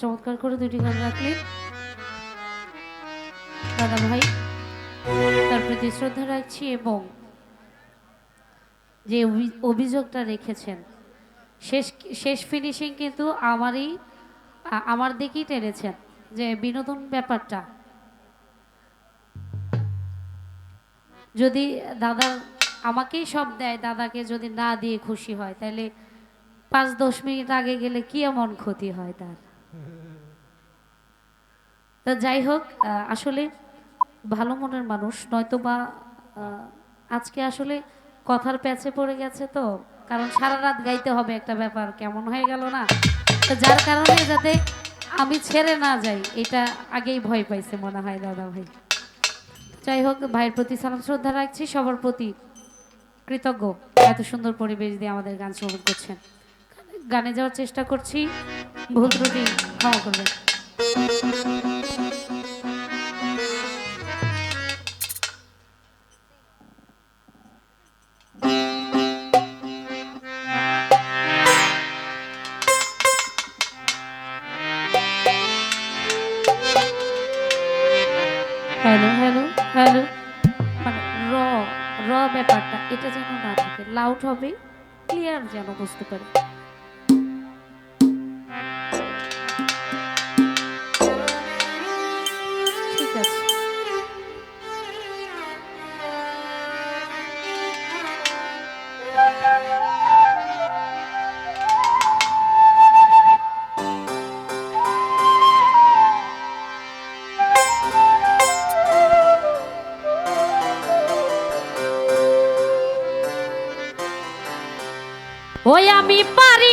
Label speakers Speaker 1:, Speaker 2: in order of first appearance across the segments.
Speaker 1: চমৎকার করে দুটি গান রাখলেন দাদা ভাই, তার প্রতি শ্রদ্ধা রাখছি এবং যে অভিযোগটা রেখেছেন, শেষ শেষ ফিনিশিং কিন্তু আমারই আমার দিকেই টেনেছেন যে বিনোদন ব্যাপারটা। যদি দাদা আমাকেই সব দেয়, দাদাকে যদি না দিয়ে খুশি হয়, তাহলে পাঁচ দশ মিনিট আগে গেলে কি এমন ক্ষতি হয় তার? তা যাই হোক আসলে ভালো মনের মানুষ নয়তো বা আজকে আসলে কথার প্যাচে পড়ে গেছে তো, কারণ সারা রাত গাইতে হবে একটা ব্যাপার, কেমন হয়ে গেল না? তো যার কারণে যাতে আমি ছেড়ে না যাই, এটা আগেই ভয় পাইছে মনে হয় দাদা ভাই যাই হোক, ভাইয়ের প্রতি সালাম, শ্রদ্ধা রাখছি, সবার প্রতি কৃতজ্ঞ। এত সুন্দর পরিবেশ দিয়ে আমাদের গান শ্রবণ করছেন। গানে যাওয়ার চেষ্টা করছি। ভুল ত্রুটি ক্ষমা করবেন। Hello hello hello. মানে র ব্যাপারটা, এটা যেন না থাকে লাউড হবে ক্লিয়ার যেন বুঝতে পারি। আমি পারি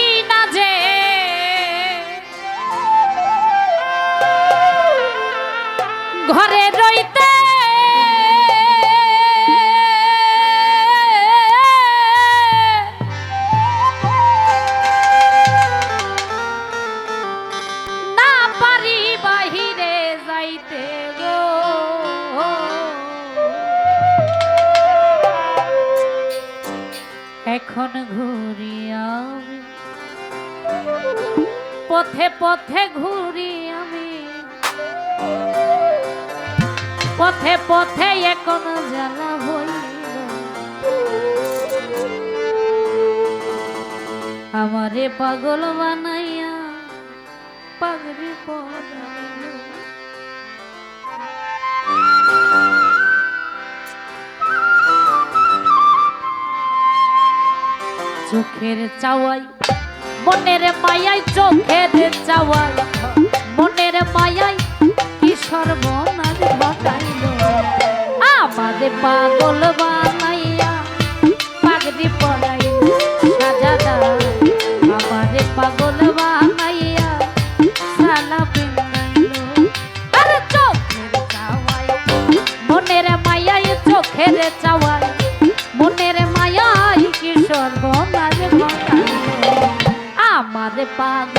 Speaker 1: পথে পথে ঘুরি আমি। পথে পথে এখন জ্বালা হইল। আমারে পাগল বানাইয়া পাগড়ি চোখের চাওয়াই মনের মায়াই চোখের চাওয়াই মনের মায়াই কি সর্বনাশ ঘটাইল আমাদের পাগল বানাইয়া আমার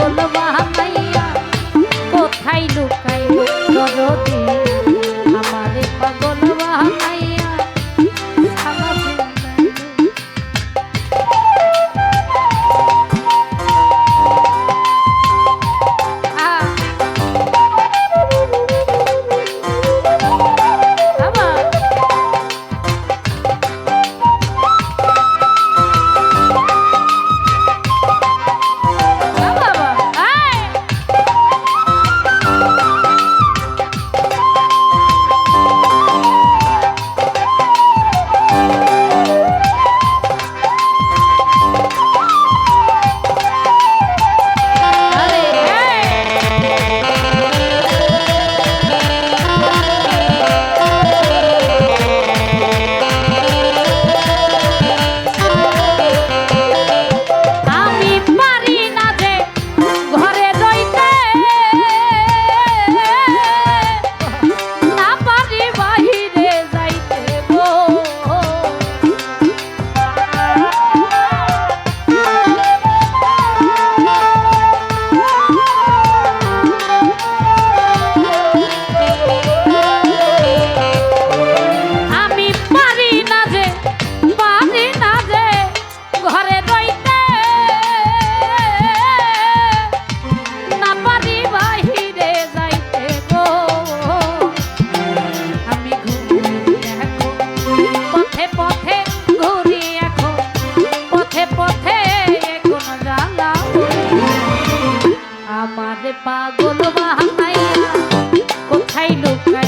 Speaker 1: পাগল বাহানাইয়া কোথায় লুকাইলো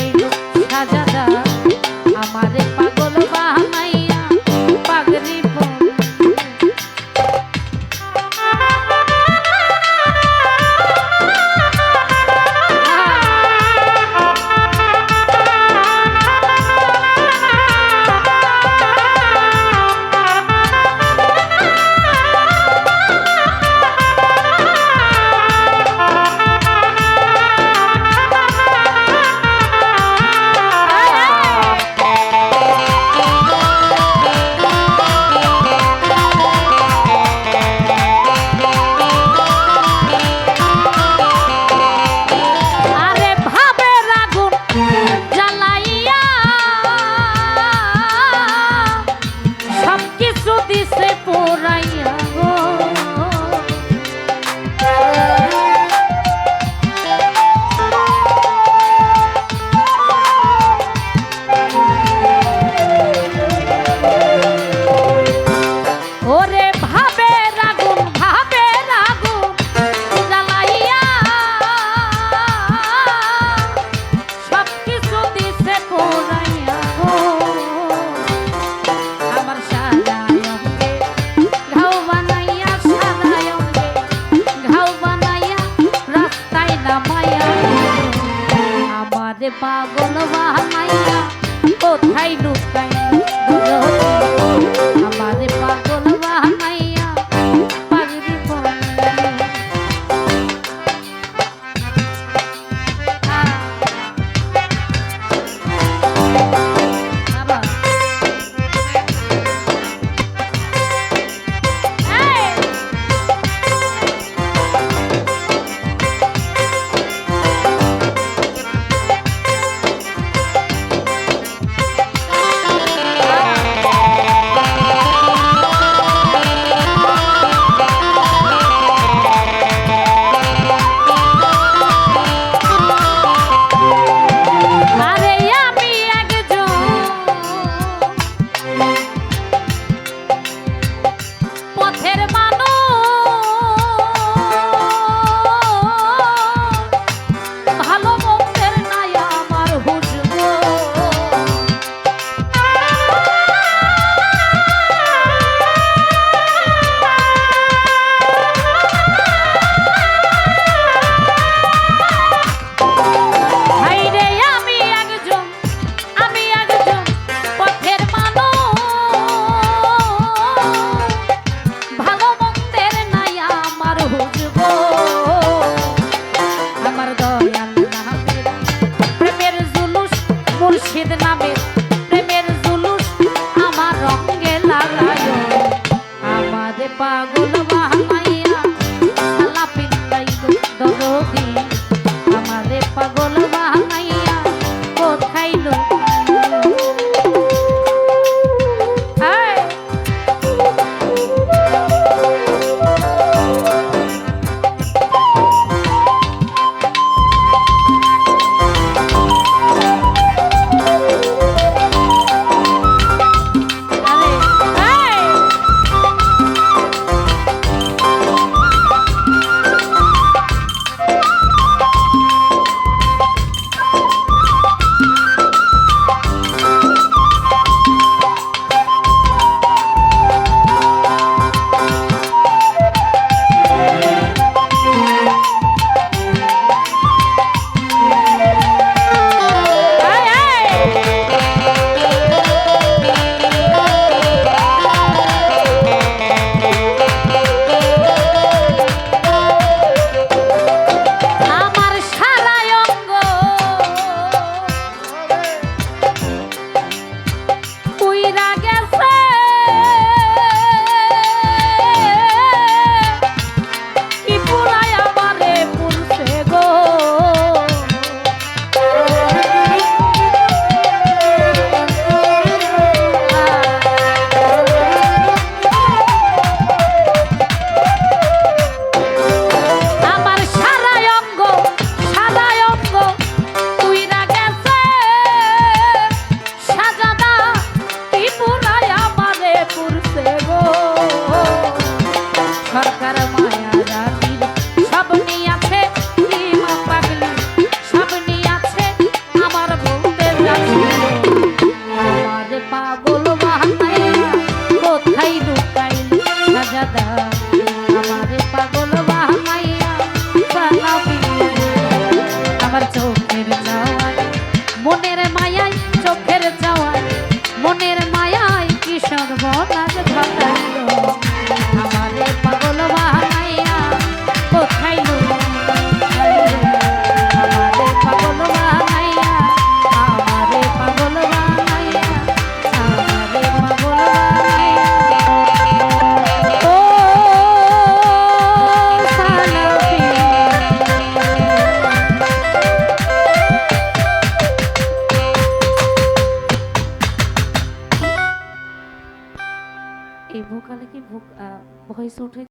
Speaker 1: পাগল বানাইয়া কোথায় লুকাইল পাগল